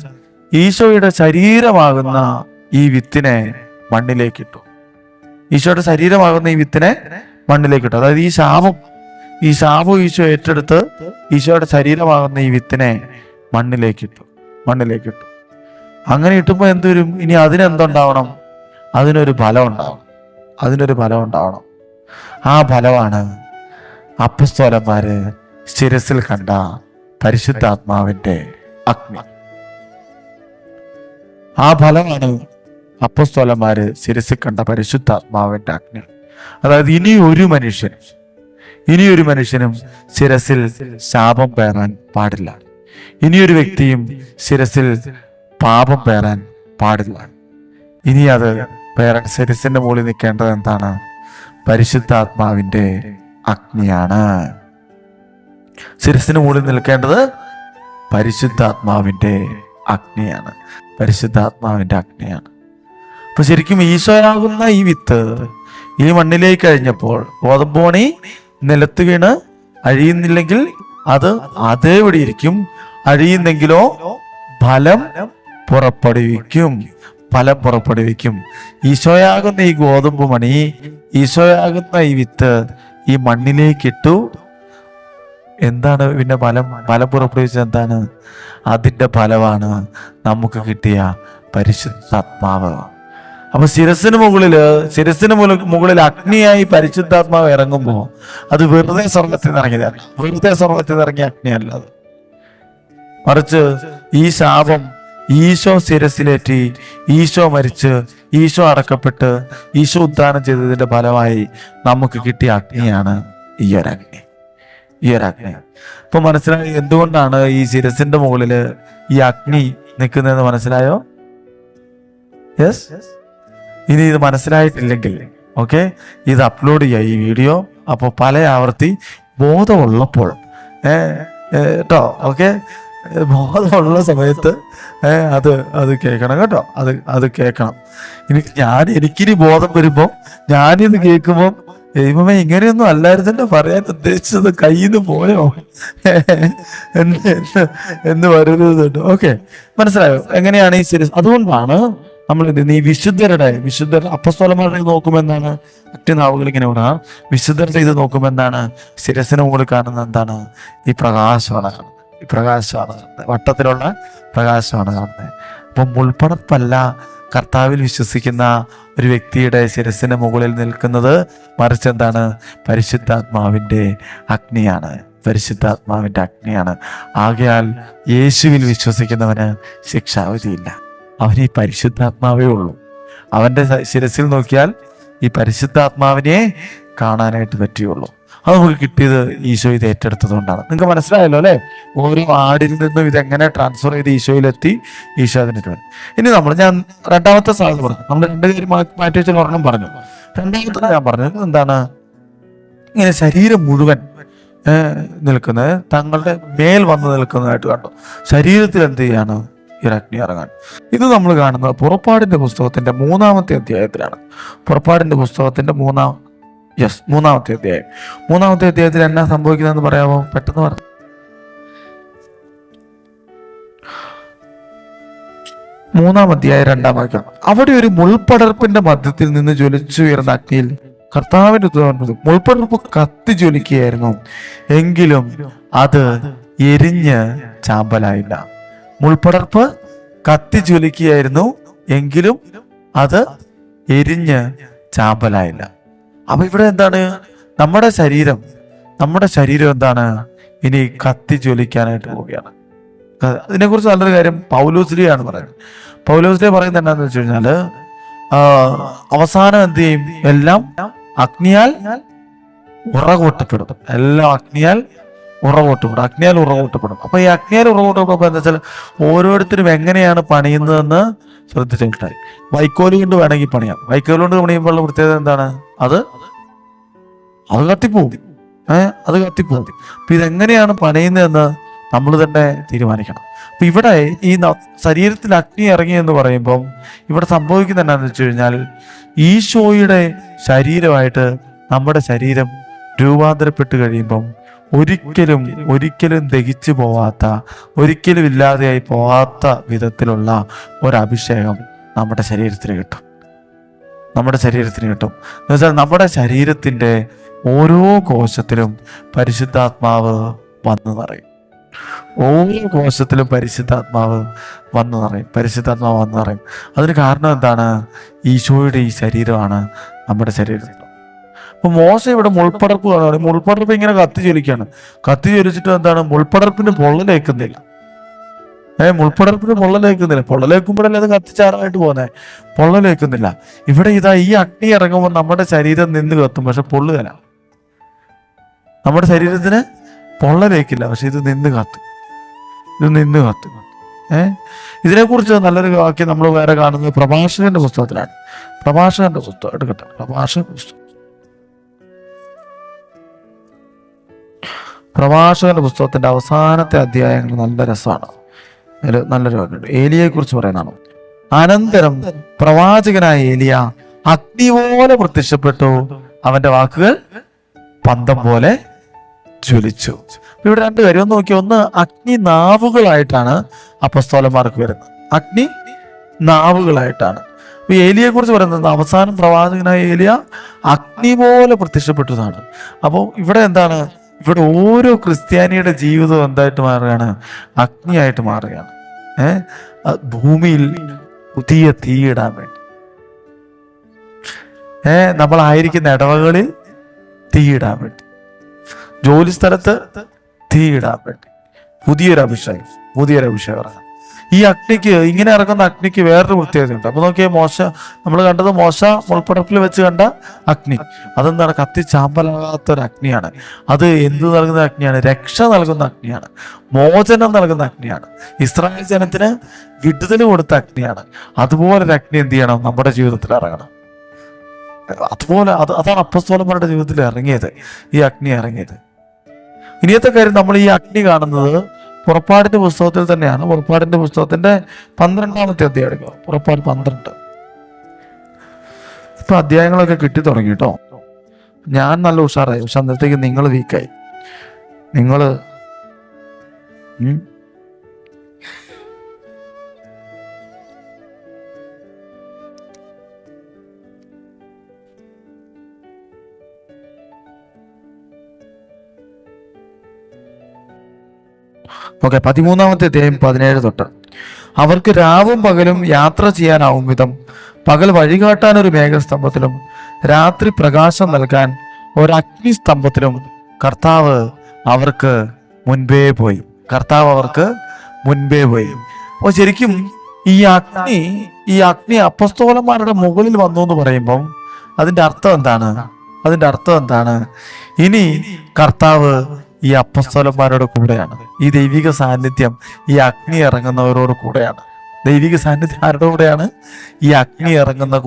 ഈശോയുടെ ശരീരമാകുന്ന ഈ വിത്തിനെ മണ്ണിലേക്ക് ഇട്ടു. ഈശോയുടെ ശരീരമാകുന്ന ഈ വിത്തിനെ മണ്ണിലേക്ക് ഇട്ടു. അതായത് ഈ ശാപം ഈ ശാപം ഈശോ ഏറ്റെടുത്ത് ഈശോയുടെ ശരീരമാകുന്ന ഈ വിത്തിനെ മണ്ണിലേക്ക് ഇട്ടു മണ്ണിലേക്ക് ഇട്ടു. അങ്ങനെ ഇട്ടുമ്പോൾ എന്ത് വരും? ഇനി അതിനെന്തുണ്ടാവണം അതിനൊരു ഫലം ഉണ്ടാവണം. അതിനൊരു ഫലം ഉണ്ടാവണം. ആ ഫലമാണ് അപ്പസ്തോലന്മാര് ശിരസിൽ കണ്ട പരിശുദ്ധാത്മാവിന്റെ അഗ്നി. ആ ഫലമാണ് അപ്പസ്തോലന്മാര് ശിരസിൽ കണ്ട പരിശുദ്ധാത്മാവിന്റെ അഗ്നി. അതായത് ഇനി ഒരു മനുഷ്യൻ ഇനിയൊരു മനുഷ്യനും ശിരസിൽ ശാപം പേറാൻ പാടില്ല. ഇനിയൊരു വ്യക്തിയും ശിരസിൽ പാപം പേറാൻ പാടില്ല. ഇനി അത് പേരാൻ ശിരസിന്റെ മുകളിൽ നിൽക്കേണ്ടത് എന്താണ്? പരിശുദ്ധാത്മാവിന്റെ അഗ്നിയാണ്. ശിരസിന് മുകളിൽ നിൽക്കേണ്ടത് പരിശുദ്ധാത്മാവിന്റെ അഗ്നിയാണ്. പരിശുദ്ധാത്മാവിന്റെ അഗ്നിയാണ്. അപ്പൊ ശരിക്കും ഈശോയാകുന്ന ഈ വിത്ത് ഈ മണ്ണിലേക്ക് കഴിഞ്ഞപ്പോൾ ഗോതമ്പോണി നിലത്ത് വീണ് അഴിയുന്നില്ലെങ്കിൽ അത് അതേപടി ഇരിക്കും. അഴിയുന്നെങ്കിലോ ഫലം പുറപ്പെടുവിക്കും. ഫലം പുറപ്പെടുവിക്കും. ഈശോയാകുന്ന ഈ ഗോതമ്പ് മണി ഈശോയാകുന്ന ഈ വിത്ത് ഈ മണ്ണിലേക്ക് ഇട്ടു. എന്താണ് പിന്നെ ഫലം? ഫലം പുറപ്പെടുവിച്ചത് എന്താണ്? അതിന്റെ ഫലമാണ് നമുക്ക് കിട്ടിയ പരിശുദ്ധാത്മാവ്. അപ്പൊ ശിരസിന് മുകളിൽ ശിരസിന് മുകളിൽ അഗ്നിയായി പരിശുദ്ധാത്മാവ് ഇറങ്ങുമ്പോൾ അത് വെറുതെ സ്വർഗത്തിൽ ഇറങ്ങിയതല്ല. വെറുതെ സ്വർഗത്തിൽ ഇറങ്ങിയ അഗ്നിയല്ല അത്. മറിച്ച് ഈ ശാപം ഈശോ ശിരസിലേറ്റി ഈശോ മരിച്ച് ഈശോ അടക്കപ്പെട്ട് ഈശോ ഉദ്ധാനം ചെയ്തതിന്റെ ഫലമായി നമുക്ക് കിട്ടിയ അഗ്നിയാണ് ഈ ഒരു അഗ്നി. ഈ ഒരു അഗ്നി. അപ്പൊ മനസ്സിലായി എന്തുകൊണ്ടാണ് ഈ ശിരസിന്റെ മുകളിൽ ഈ അഗ്നി നിൽക്കുന്നതെന്ന് മനസ്സിലായോ? യെസ് ഇനി ഇത് മനസ്സിലായിട്ടില്ലെങ്കിൽ ഓക്കെ ഇത് അപ്ലോഡ് ചെയ്യുക ഈ വീഡിയോ. അപ്പോൾ പല ആവർത്തി ബോധമുള്ളപ്പോൾ കേട്ടോ ഓക്കെ ബോധമുള്ള സമയത്ത് അത് അത് കേൾക്കണം കേട്ടോ? അത് അത് കേൾക്കണം. ഇനി ഞാൻ എനിക്കിനി ബോധം വരുമ്പോൾ ഞാനിത് കേൾക്കുമ്പോൾ ദൈവമേ ഇങ്ങനെയൊന്നും അല്ലായിരുന്നല്ലോ പറയാൻ ഉദ്ദേശിച്ചത്. കയ്യിൽ നിന്ന് പോയോ? എന്ന് എന്ന് വരുന്നത് ഓക്കെ മനസ്സിലായോ? എങ്ങനെയാണ് ഈ സീരീസ് അതുകൊണ്ടാണ് നമ്മൾ നീ വിശുദ്ധരുടെ വിശുദ്ധർ അപ്പസ്തോലന്മാരുടെ നോക്കുമ്പോൾ എന്താണ് മറ്റു നാവുകൾ ഇങ്ങനെ വിടാം വിശുദ്ധർ ചെയ്ത് നോക്കുമ്പോൾ എന്താണ് ശിരസിന് മുകളിൽ കാണുന്നത് എന്താണ്? ഈ പ്രകാശമാണ് കാണുന്നത്. ഈ പ്രകാശമാണ് വട്ടത്തിലുള്ള പ്രകാശമാണ് കാണുന്നത്. അപ്പം മുൾപ്പടപ്പല്ല കർത്താവിൽ വിശ്വസിക്കുന്ന ഒരു വ്യക്തിയുടെ ശിരസിന് മുകളിൽ നിൽക്കുന്നത് മറിച്ച് എന്താണ് പരിശുദ്ധാത്മാവിന്റെ അഗ്നിയാണ്. പരിശുദ്ധാത്മാവിന്റെ അഗ്നിയാണ്. ആകയാൽ യേശുവിൽ വിശ്വസിക്കുന്നവന് ശിക്ഷാവിധിയില്ല. അവന് ഈ പരിശുദ്ധാത്മാവേ ഉള്ളൂ. അവന്റെ ശിരസിൽ നോക്കിയാൽ ഈ പരിശുദ്ധാത്മാവിനെ കാണാനായിട്ട് പറ്റുകയുള്ളൂ. അത് നമുക്ക് കിട്ടിയത് ഈശോ ഇത് ഏറ്റെടുത്തതുകൊണ്ടാണ്. നിങ്ങൾക്ക് മനസ്സിലായല്ലോ അല്ലേ? ഓരോ ആടിൽ നിന്നും ഇതെങ്ങനെ ട്രാൻസ്ഫർ ചെയ്ത് ഈശോയിലെത്തി ഈശോ അതിന്. ഇനി നമ്മൾ ഞാൻ രണ്ടാമത്തെ സാധനം പറഞ്ഞു. നമ്മൾ രണ്ട് കാര്യം മാറ്റി വെച്ചാൽ ഒരെണ്ണം പറഞ്ഞു. രണ്ടാമത്തെ ഞാൻ പറഞ്ഞത് എന്താണ്? ഇങ്ങനെ ശരീരം മുഴുവൻ നിൽക്കുന്നത് തങ്ങളുടെ മേൽ വന്ന് നിൽക്കുന്നതായിട്ട് കണ്ടു. ശരീരത്തിൽ എന്ത് ചെയ്യാണ്? അഗ്നി ഇറങ്ങാൻ. ഇത് നമ്മൾ കാണുന്നത് പുറപ്പാടിന്റെ പുസ്തകത്തിന്റെ മൂന്നാമത്തെ അധ്യായത്തിലാണ്. പുറപ്പാടിന്റെ പുസ്തകത്തിന്റെ മൂന്നാം യെസ് മൂന്നാമത്തെ അധ്യായം. മൂന്നാമത്തെ അധ്യായത്തിൽ എന്നാ സംഭവിക്കുന്നതെന്ന് പറയാമോ? പെട്ടെന്ന് പറ. മൂന്നാം അധ്യായം രണ്ടാം വാക്യം. അവിടെ ഒരു മുൾപടർപ്പിന്റെ മധ്യത്തിൽ നിന്ന് ജ്വലിച്ചുയർന്ന അഗ്നിയിൽ കർത്താവിന്റെ ഉത്തരവ് മുൾപടർപ്പ് കത്തി ജ്വലിക്കുകയായിരുന്നു. എങ്കിലും അത് എരിഞ്ഞ് ചാമ്പലായില്ല. മുൾപടർപ്പ് കത്തി ജ്വലിക്കുകയായിരുന്നു. എങ്കിലും അത് എരിഞ്ഞ് ചാമ്പലായില്ല. അപ്പൊ ഇവിടെ എന്താണ്? നമ്മുടെ ശരീരം നമ്മുടെ ശരീരം എന്താണ്? ഇനി കത്തി ജ്വലിക്കാനായിട്ട് പോവുകയാണ്. അതിനെ കുറിച്ച് നല്ലൊരു കാര്യം പൗലോസ്ലിയാണ് പറയുന്നത്. പൗലോസ്ലിയ പറയുന്നത് എന്താണെന്ന് വെച്ച് കഴിഞ്ഞാൽ അവസാനം എന്ത് ചെയ്യും? എല്ലാം അഗ്നിയാൽ ഉറകൂട്ടപ്പെടും എല്ലാം അഗ്നിയാൽ ഉറകൂട്ടപ്പെടും അഗ്നിയാൽ ഉറകൂട്ടപ്പെടും അപ്പൊ ഈ അഗ്നിയാൽ ഉറകൂട്ടപ്പെടുമ്പോ എന്താ വെച്ചാൽ ഓരോരുത്തരും എങ്ങനെയാണ് പണിയുന്നതെന്ന് ശ്രദ്ധിച്ചിട്ടായി വൈക്കോൽ കൊണ്ട് വേണമെങ്കിൽ പണിയാം. വൈക്കോൽ കൊണ്ട് പണിയുമ്പോൾ ഉള്ള പ്രത്യേകത എന്താണ്? അത് അത് കത്തിപ്പോവും. ഏഹ് അത് കത്തിപ്പോവും. അപ്പൊ ഇതെങ്ങനെയാണ് പണയുന്നതെന്ന് നമ്മൾ തന്നെ തീരുമാനിക്കണം. അപ്പൊ ഇവിടെ ഈ ശരീരത്തിൽ അഗ്നി ഇറങ്ങി എന്ന് പറയുമ്പം ഇവിടെ സംഭവിക്കുന്ന എന്താണെന്ന് വെച്ച് കഴിഞ്ഞാൽ ഈശോയുടെ ശരീരമായിട്ട് നമ്മുടെ ശരീരം രൂപാന്തരപ്പെട്ട് കഴിയുമ്പം ഒരിക്കലും ഒരിക്കലും ദഹിച്ചു പോവാത്ത ഒരിക്കലും ഇല്ലാതെയായി പോവാത്ത വിധത്തിലുള്ള ഒരഭിഷേകം നമ്മുടെ ശരീരത്തിന് കിട്ടും. നമ്മുടെ ശരീരത്തിന് കിട്ടും. എന്ന് വെച്ചാൽ നമ്മുടെ ശരീരത്തിന്റെ ഓരോ കോശത്തിലും പരിശുദ്ധാത്മാവ് വന്നു നിറയും. ഓരോ കോശത്തിലും പരിശുദ്ധാത്മാവ് വന്നു നിറയും. പരിശുദ്ധാത്മാവ് വന്നു നിറയും. അതിന് കാരണം എന്താണ്? ഈശോയുടെ ഈ ശരീരമാണ് നമ്മുടെ ശരീരത്തിൽ അപ്പൊ മോശ ഇവിടെ മുൾപ്പടർപ്പ് കാണുകയാണ് മുൾപ്പടർപ്പ് ഇങ്ങനെ കത്തി ജ്വലിക്കാണ് കത്തി ജ്വലിച്ചിട്ട് എന്താണ്? മുൾപ്പടർപ്പിന് പൊള്ളലേക്കുന്നില്ല ഏഹ് മുൾപ്പടർപ്പിന് പൊള്ളലേക്കുന്നില്ല പൊള്ളലേക്കുമ്പോഴല്ലേ അത് കത്തിച്ചാറായിട്ട് പോകുന്നേ? പൊള്ളലേക്കുന്നില്ല ഇവിടെ ഇതാ ഈ അഗ്നി ഇറങ്ങുമ്പോൾ നമ്മുടെ ശരീരം നിന്ന് കത്തും. പക്ഷെ പൊള്ളുകല നമ്മുടെ ശരീരത്തിന് പൊള്ളലേക്കില്ല പക്ഷെ ഇത് നിന്ന് കാത്തു. ഇത് നിന്ന് കാത്തു. ഏ? ഇതിനെക്കുറിച്ച് നല്ലൊരു വാക്യം നമ്മൾ വേറെ കാണുന്നത് പ്രഭാഷകന്റെ പുസ്തകത്തിലാണ്. പ്രഭാഷകന്റെ പുസ്തകം എടുക്കട്ടെ പ്രഭാഷക പുസ്തകം. പ്രഭാഷകന്റെ പുസ്തകത്തിന്റെ അവസാനത്തെ അധ്യായങ്ങൾ നല്ല രസമാണ്. നല്ലൊരു വാക്കുണ്ട് ഏലിയെ കുറിച്ച് പറയുന്നതാണ് അനന്തരം പ്രവാചകനായ ഏലിയ അഗ്നി പോലെ പ്രത്യക്ഷപ്പെട്ടു. അവന്റെ വാക്കുകൾ പന്തം പോലെ ജ്വലിച്ചു. ഇവിടെ രണ്ട് കാര്യം ഒന്ന് നോക്കി ഒന്ന് അഗ്നി നാവുകളായിട്ടാണ് അപ്പസ്തോലന്മാർക്ക് വരുന്നത്. അഗ്നി നാവുകളായിട്ടാണ്. ഏലിയെ കുറിച്ച് പറയുന്നത് അവസാനം പ്രവാചകനായ ഏലിയ അഗ്നി പോലെ പ്രത്യക്ഷപ്പെട്ടതാണ്. അപ്പോൾ ഇവിടെ എന്താണ്? ഇവിടെ ഓരോ ക്രിസ്ത്യാനിയുടെ ജീവിതം എന്തായിട്ട് മാറുകയാണ്? അഗ്നിയായിട്ട് മാറുകയാണ്. ഏഹ് ഭൂമിയിൽ പുതിയ തീയിടാൻ വേണ്ടി. ഏർ നമ്മളായിരിക്കുന്ന ഇടവകളിൽ തീയിടാൻ വേണ്ടി. ജോലി സ്ഥലത്ത് തീയിടാൻ വേണ്ടി. പുതിയൊരു അഭിഷേകം പുതിയൊരു അഭിഷേകം ഈ അഗ്നിക്ക് ഇങ്ങനെ ഇറങ്ങുന്ന അഗ്നിക്ക് വേറൊരു പ്രത്യേകതയുണ്ട് അപ്പൊ നോക്കിയാൽ മോശ നമ്മൾ കണ്ടത് മോശ മുൾപ്പടപ്പിൽ വെച്ച് കണ്ട അഗ്നി. അതെന്താണ്? കത്തി ചാമ്പലാകാത്ത ഒരു അഗ്നിയാണ്. അത് എന്ത് നൽകുന്ന അഗ്നിയാണ്? രക്ഷ നൽകുന്ന അഗ്നിയാണ്. മോചനം നൽകുന്ന അഗ്നിയാണ്. ഇസ്രായേൽ ജനത്തിന് വിടുതൽ കൊടുത്ത അഗ്നിയാണ്. അതുപോലെ ഒരു അഗ്നി എന്ത് ചെയ്യണം? നമ്മുടെ ജീവിതത്തിൽ ഇറങ്ങണം. അതുപോലെ അത് അതാണ് അപ്പസ്തോലന്മാരുടെ ജീവിതത്തിൽ ഇറങ്ങിയത്. ഈ അഗ്നി ഇറങ്ങിയത്. ഇനിയത്തെ കാര്യം നമ്മൾ ഈ അഗ്നി കാണുന്നത് പുറപ്പാടിന്റെ പുസ്തകത്തിൽ തന്നെയാണ്. പുറപ്പാടിന്റെ പുസ്തകത്തിന്റെ പന്ത്രണ്ടാമത്തെ അധ്യായം എടുക്കുക പുറപ്പാട് പന്ത്രണ്ട്. ഇപ്പൊ അധ്യായങ്ങളൊക്കെ കിട്ടി തുടങ്ങി കേട്ടോ. ഞാൻ നല്ല ഉഷാറായി. പക്ഷെ അന്നത്തേക്ക് നിങ്ങൾ വീക്കായി നിങ്ങൾ ഓക്കെ പതിമൂന്നാമത്തെ അധ്യായം പതിനേഴ് തൊട്ട്. അവർക്ക് രാവും പകലും യാത്ര ചെയ്യാനാവും വിധം പകൽ വഴികാട്ടാൻ ഒരു മേഘസ്തംഭത്തിലും രാത്രി പ്രകാശം നൽകാൻ ഒരു അഗ്നിസ്തംഭത്തിലും കർത്താവ് അവർക്ക് മുൻപേ പോയി. കർത്താവ് അവർക്ക് മുൻപേ പോയി. അപ്പോൾ ശരിക്കും ഈ അഗ്നി ഈ അഗ്നി അപ്പസ്തോലന്മാരുടെ മുകളിൽ വന്നു എന്ന് പറയുമ്പം അതിന്റെ അർത്ഥം എന്താണ്? അതിന്റെ അർത്ഥം എന്താണ്? ഇനി കർത്താവ് ഈ അപ്പസ്തോലന്മാരുടെ കൂടെയാണ്. ഈ ദൈവിക സാന്നിധ്യം ഈ അഗ്നി ഇറങ്ങുന്നവരോട് കൂടെയാണ്. ദൈവിക സാന്നിധ്യം ആരുടെ കൂടെയാണ്? ഈ അഗ്നി ഇറങ്ങുന്ന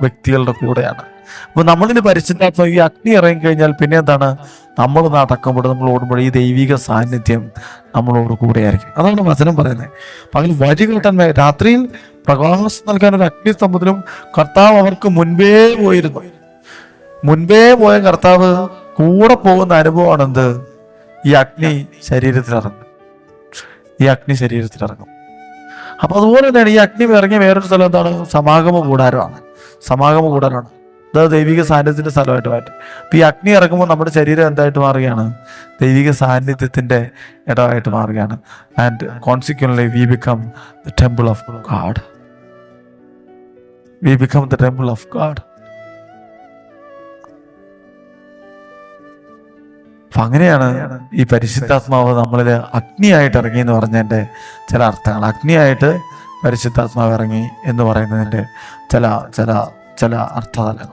വ്യക്തികളുടെ കൂടെയാണ്. അപ്പൊ നമ്മളിന് പരിശുദ്ധാത്മ ഈ അഗ്നി ഇറങ്ങി കഴിഞ്ഞാൽ പിന്നെ എന്താണ്? നമ്മൾ നടക്കുമ്പോൾ നമ്മൾ ഓടുമ്പോൾ ഈ ദൈവിക സാന്നിധ്യം നമ്മളോട് കൂടെയായിരിക്കും. അതാണ് വചനം പറയുന്നത്. പകൽ വഴി കേട്ടാൻ വേ- രാത്രിയിൽ പ്രകാശം നൽകാൻ ഒരു അഗ്നി സ്തംഭത്തിലും കർത്താവ് അവർക്ക് മുൻപേ പോയിരുന്നു. മുൻപേ പോയ കർത്താവ് കൂടെ പോകുന്ന അനുഭവമാണ് എന്ത് ഈ അഗ്നി ശരീരത്തിൽ ഇറങ്ങും ഈ അഗ്നി ശരീരത്തിൽ ഇറങ്ങും അപ്പൊ അതുപോലെ തന്നെയാണ് ഈ അഗ്നി ഇറങ്ങിയ വേറൊരു സ്ഥലം എന്താണ്? സമാഗമ കൂടാരമാണ്. സമാഗമ കൂടാരമാണ്. അത് ദൈവിക സാന്നിധ്യത്തിന്റെ സ്ഥലമായിട്ട് മാറ്റും. അപ്പൊ ഈ അഗ്നി ഇറങ്ങുമ്പോൾ നമ്മുടെ ശരീരം എന്തായിട്ട് മാറുകയാണ്? ദൈവിക സാന്നിധ്യത്തിന്റെ ഇടമായിട്ട് മാറുകയാണ്. And consequently we become the temple of God we become the temple of God അപ്പൊ അങ്ങനെയാണ് ഈ പരിശുദ്ധാത്മാവ് നമ്മളിൽ അഗ്നിയായിട്ട് ഇറങ്ങി എന്ന് പറഞ്ഞതിന്റെ ചില അർത്ഥങ്ങൾ. അഗ്നിയായിട്ട് പരിശുദ്ധാത്മാവ് ഇറങ്ങി എന്ന് പറയുന്നതിന്റെ ചില ചില ചില അർത്ഥതലങ്ങൾ.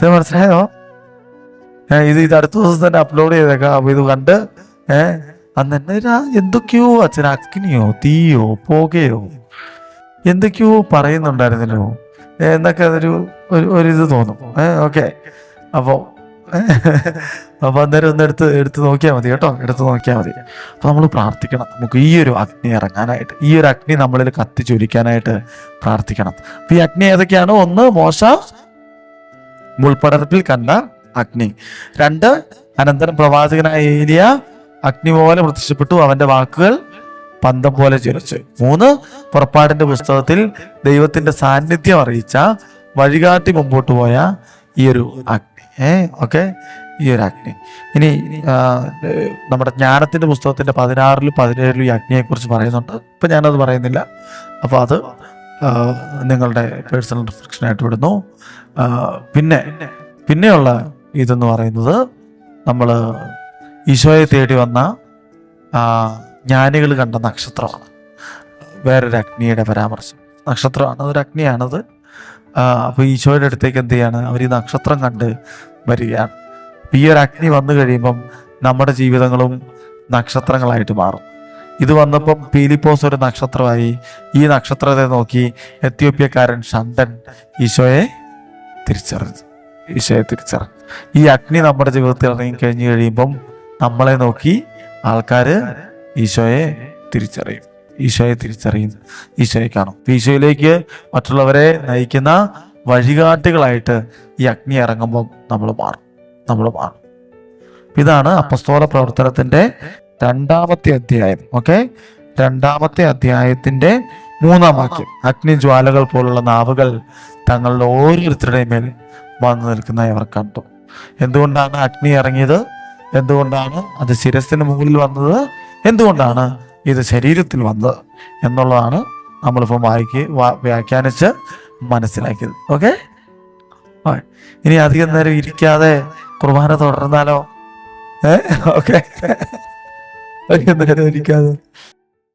ഇത് മനസ്സിലായോ? ഇത് ഇത് അടുത്ത ദിവസം തന്നെ അപ്ലോഡ് ചെയ്തേക്കാം. അപ്പൊ ഇത് കണ്ട് ഏ അന്ന് എന്നെ എന്തൊക്കെയോ അച്ഛൻ അഗ്നിയോ തീയോ പോകയോ എന്തൊക്കെയോ പറയുന്നുണ്ടായിരുന്നല്ലോ. എന്നൊക്കെ അതൊരു ഒരു ഇത് തോന്നും. ഏ ഓക്കെ. അപ്പോ അപ്പൊ അന്നേരം ഒന്ന് എടുത്ത് എടുത്ത് നോക്കിയാൽ മതി കേട്ടോ. എടുത്ത് നോക്കിയാൽ മതി. അപ്പോൾ നമ്മൾ പ്രാർത്ഥിക്കണം. നമുക്ക് ഈ ഒരു അഗ്നി ഇറങ്ങാനായിട്ട് ഈ ഒരു അഗ്നി നമ്മളിൽ കത്തിച്ചൊലിക്കാനായിട്ട് പ്രാർത്ഥിക്കണം. അപ്പൊ ഈ അഗ്നി ഏതൊക്കെയാണ്? ഒന്ന് മോശ മുൾപ്പടർപ്പിൽ കണ്ട അഗ്നി. രണ്ട് അനന്തരം പ്രവാചകനായ ഏലിയ അഗ്നി പോലെ പ്രത്യക്ഷപ്പെട്ടു. അവന്റെ വാക്കുകൾ പന്തം പോലെ ജ്വലിച്ചു. മൂന്ന് പുറപ്പാടിന്റെ പുസ്തകത്തിൽ ദൈവത്തിന്റെ സാന്നിധ്യം അറിയിച്ച വഴികാട്ടി മുമ്പോട്ട് പോയ ഈ ഒരു അഗ്നി. ഏ ഓക്കെ. ഈ ഒരു അഗ്നി ഇനി നമ്മുടെ ജ്ഞാനത്തിന്റെ പുസ്തകത്തിന്റെ പതിനാറിലും പതിനേഴിലും ഈ അഗ്നിയെ കുറിച്ച് പറയുന്നുണ്ട്. ഇപ്പൊ ഞാനത് പറയുന്നില്ല. അപ്പോൾ അത് നിങ്ങളുടെ പേഴ്സണൽ റിഫ്ലക്ഷൻ ആയിട്ട് വിടുന്നു. പിന്നെ പിന്നെയുള്ള ഇതെന്ന് പറയുന്നത് നമ്മൾ ഈശോയെ തേടി വന്ന ജ്ഞാനികൾ കണ്ട നക്ഷത്രമാണ്. വേറൊരു അഗ്നിയുടെ പരാമർശം. നക്ഷത്രമാണ്. അതൊരു അഗ്നിയാണത് അപ്പോൾ ഈശോയുടെ അടുത്തേക്ക് എന്ത് ചെയ്യാണ്? അവർ ഈ നക്ഷത്രം കണ്ട് വരികയാണ്. ഈ ഒരു അഗ്നി വന്നു കഴിയുമ്പം നമ്മുടെ ജീവിതങ്ങളും നക്ഷത്രങ്ങളായിട്ട് മാറും. ഇത് വന്നപ്പം പീലിപ്പോസ് ഒരു നക്ഷത്രമായി. ഈ നക്ഷത്രത്തെ നോക്കി എത്യോപ്യക്കാരൻ ഷണ്ടൻ ഈശോയെ തിരിച്ചറിഞ്ഞു. ഈശോയെ തിരിച്ചറിഞ്ഞു. ഈ അഗ്നി നമ്മുടെ ജീവിതത്തിൽ ഇറങ്ങി കഴിഞ്ഞു കഴിയുമ്പം നമ്മളെ നോക്കി ആൾക്കാര് ഈശോയെ തിരിച്ചറിയും. ഈശോയെ തിരിച്ചറിയും. ഈശോയെ കാണും. ഈശോയിലേക്ക് മറ്റുള്ളവരെ നയിക്കുന്ന വഴികാട്ടുകളായിട്ട് ഈ അഗ്നി ഇറങ്ങുമ്പം നമ്മൾ മാറും. നമ്മൾ മാറും ഇതാണ് അപ്പസ്തോല പ്രവർത്തനത്തിന്റെ രണ്ടാമത്തെ അധ്യായം ഓക്കെ രണ്ടാമത്തെ അധ്യായത്തിന്റെ മൂന്നാം വാക്യം. അഗ്നി ജ്വാലകൾ പോലുള്ള നാവുകൾ തങ്ങളുടെ ഓരോരുത്തരുടെയും മേൽ വന്നു നിൽക്കുന്നതായി അവർ കണ്ടു. എന്തുകൊണ്ടാണ് അഗ്നി ഇറങ്ങിയത്? എന്തുകൊണ്ടാണ് അത് ശിരസിന് മുകളിൽ വന്നത്? എന്തുകൊണ്ടാണ് ഇത് ശരീരത്തിൽ വന്നത്? എന്നുള്ളതാണ് നമ്മളിപ്പോൾ വായിക്കുക വ്യാഖ്യാനിച്ച് മനസ്സിലാക്കിയത് ഓക്കെ ഇനി അധികം നേരം ഇരിക്കാതെ കുർബാന തുടർന്നാലോ? ഏ? ഓക്കെ. ഒരിക്കാതെ